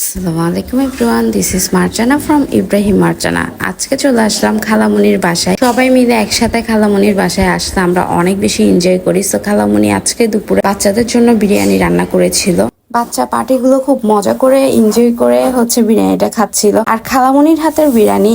আসসালামু আলাইকুম everyone this is Marjana from Ibrahim Marjana আজকে চলে আসলাম খালামুনির বাসায়। সবাই মিলে একসাথে খালামুনির বাসায় আসলে আমরা অনেক বেশি এনজয় করি। তো খালামুনি আজকে দুপুরে বাচ্চাদের জন্য বিরিয়ানি রান্না করেছিল। বাচ্চা পার্টিগুলো খুব মজা করে এনজয় করে হচ্ছে বিরিয়ানিটা খাচ্ছিল। আর খালামনির হাতের বিরিয়ানি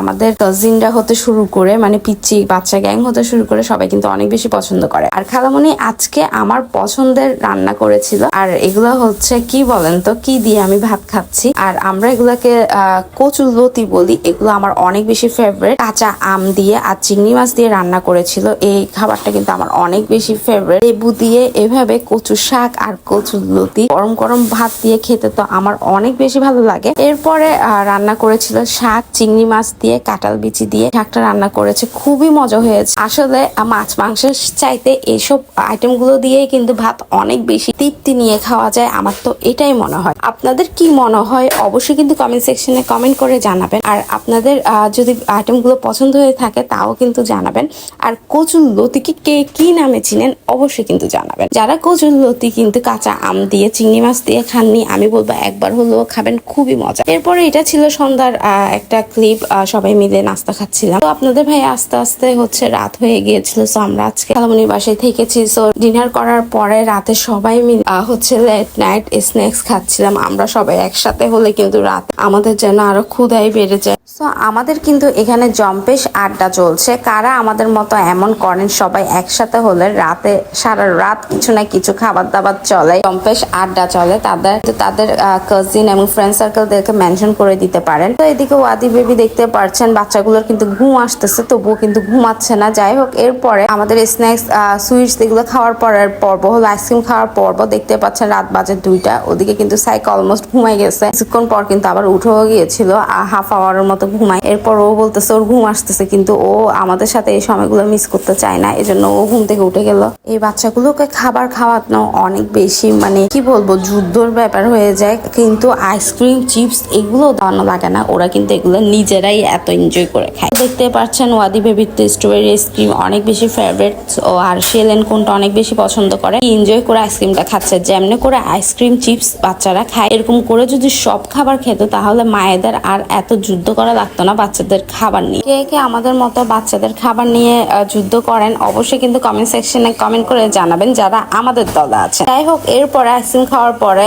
আমাদের কাজিনরা হতে শুরু করে মানে পিচ্ছি বাচ্চা গ্যাং হতে শুরু করে সবাই কিন্তু অনেক বেশি পছন্দ করে। আর খালামুনি আজকে আমার পছন্দের রান্না করেছিল। আর এগুলো হচ্ছে কি বলেন তো কি দিয়ে আমি ভাত খাচ্ছি? আর আমরা এগুলাকে আহ, কচুলতি বলি এগুলো আমার অনেক বেশি ফেভারিট কাঁচা আম দিয়ে আর চিংড়ি মাছ দিয়ে রান্না করেছিল এই খাবারটা কিন্তু আমার অনেক বেশি ফেভারিট লেবু দিয়ে এভাবে কচু শাক আর কচুর লতি গরম গরম ভাত দিয়ে খেতে তো আমার অনেক বেশি ভালো লাগে। এরপরে রান্না করেছিল শাক, চিংড়ি মাছ দিয়ে, কাঁঠাল বিচি দিয়ে। শাকটা রান্না করেছে, খুবই মজা হয়েছে। আসলে মাছ মাংসের চাইতে এইসব আইটেমগুলো দিয়েই কিন্তু ভাত অনেক বেশি তৃপ্তি নিয়ে খাওয়া যায়, আমার তো এটাই মনে হয়। আপনাদের কি মনে হয়? অবশ্যই কিন্তু কমেন্ট সেকশনে কমেন্ট করে জানাবেন। আর আপনাদের যদি আইটেমগুলো পছন্দ হয়ে থাকে, তাও কিন্তু জানাবেন। আর কচুর লতিকে কে, কি নামে চিনেন, অবশ্যই কিন্তু জানাবেন। যারা কচুর লতি কিন্তু কাঁচা আম দিয়ে চিংড়ি মাছ দিয়ে খাননি, আমি বলব একবার হলেও খাবেন, খুবই মজা। এরপরে এটা ছিল সন্ধ্যার একটা ক্লিপ সবাই মিলে নাস্তা খাচ্ছিলাম। তো আপনাদের ভাই আস্তে আস্তে হচ্ছে রাত হয়ে গিয়েছিল সো আমরা আজকে খালামনির বাসায় থেকেছি সো ডিনার করার পরে রাতে সবাই মিলে হচ্ছে লেট নাইট স্ন্যাক্স খাচ্ছিলাম। আমরা সবাই একসাথে হলে কিন্তু রাত আমাদের যেন আরও ক্ষুদাই বেড়ে যায়। সো আমাদের কিন্তু এখানে জম্পেশ আড্ডা চলছে। কারা আমাদের মতো এমন করেন সবাই একসাথে হলে রাতে, সারা রাত কিছু না কিছু খাবার দাবার চলে। জম্পেশ আড্ডা চলে। তাদের তাদের কাজিন এবং ফ্রেন্ড সার্কেলদেরকে মেনশন করে দিতে পারেন। তো এদিকে ওয়াদি বেবি দেখতে পারছেন, বাচ্চাগুলোর কিন্তু ঘুম আসতেছে, তবুও কিন্তু ঘুমাচ্ছে না। যাই হোক, এরপরে আমাদের স্ন্যাক্স সুইটস এগুলো খাওয়ার পরের পর্ব, হলো আইসক্রিম খাওয়ার পর্ব, দেখতে পাচ্ছেন রাত বাজে দুইটা। ওদিকে কিন্তু সাইক অলমোস্ট ঘুমাই গেছে। কিছুক্ষণ পর কিন্তু আবার উঠেও গিয়েছিল হাফ আওয়ারের মতো ঘুমায়। এরপর ও বলতেছে, ওর ঘুম আসতেছে, কিন্তু ও আমাদের সাথে এই সময়গুলো মিস করতে চায় না। এজন্য ও ঘুম থেকে উঠে গেল। এই বাচ্চাগুলোকে খাবার খাওয়ানো অনেক বেশি মানে কি বলব, যুদ্ধর ব্যাপার হয়ে যায়। কিন্তু আইসক্রিম চিপস এগুলো দাওয়ানো লাগে না। ওরা কিন্তু এগুলো নিজেরাই এত এনজয় করে খায়। দেখতে পাচ্ছেন ওয়াদি বেবির তো স্ট্রবেরি আইসক্রিম অনেক বেশি ফেভারিট ও, আর সেলেন কোনটা অনেক বেশি পছন্দ করে। এনজয় করে আইসক্রিমটা খাচ্ছে? যেমনি করে আইসক্রিম চিপস বাচ্চারা খায়, এরকম করে যদি সব খাবার খেত, তাহলে মায়েদের আর এত যুদ্ধ করা লাগতো না বাচ্চাদের খাবার নিয়ে। কে কে আমাদের মতো বাচ্চাদের খাবার নিয়ে যুদ্ধ করেন, অবশ্যই কিন্তু কমেন্ট সেকশনে কমেন্ট করে জানাবেন যারা আমাদের দলে আছে। যাই হোক, এরপরে আইসক্রিম খাওয়ার পরে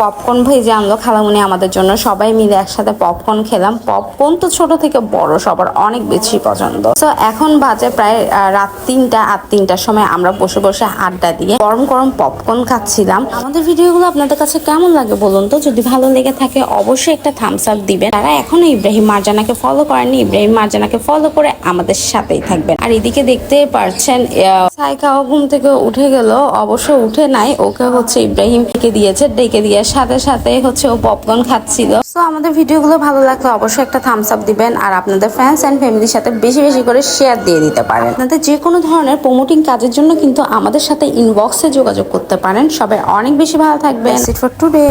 পপকর্ন ভেজে আনলো খালামুনি আমাদের জন্য। সবাই মিলে একসাথে পপকর্ন খেলাম। পপকর্ন তো ছোট থেকে বড়, সবার অনেক বেশি পছন্দ। তো এখন বাজে প্রায় রাত তিনটা আর তিনটার সময় আমরা বসে বসে আড্ডা দিয়ে গরম গরম পপকর্ন খাচ্ছিলাম। আমাদের ভিডিওগুলো আপনাদের কাছে কেমন লাগে বলুন তো? যদি ভালো লেগে থাকে, অবশ্যই একটা থামস আপ দিবেন। তারা এখনও ইব্রাহিম মার্জানাকে ফলো করেননি, ইব্রাহিম মার্জানাকে ফলো করে আমাদের সাথেই থাকবেন। আর এদিকে দেখতে পারছেন সাইকাও ঘুম থেকে উঠে গেল, অবশ্য উঠে নাই, ওকে হচ্ছে ইব্রাহিম ডেকে দিয়েছে ডেকে দিয়ে সাথে সাথে হচ্ছে ও পপকর্ন খাচ্ছিল। তো আমাদের ভিডিওগুলো ভালো লাগলে অবশ্যই একটা থামস আপ দিবেন, আর আপনাদের ফ্রেন্ডস অ্যান্ড ফ্যামিলির সাথে বেশি বেশি করে শেয়ার দিয়ে দিতে পারেন। আপনাদের যে কোনো ধরনের প্রমোটিং কাজের জন্য কিন্তু আমাদের সাথে ইনবক্সে যোগাযোগ করতে পারেন। সবাই অনেক বেশি ভালো থাকবেন। For today.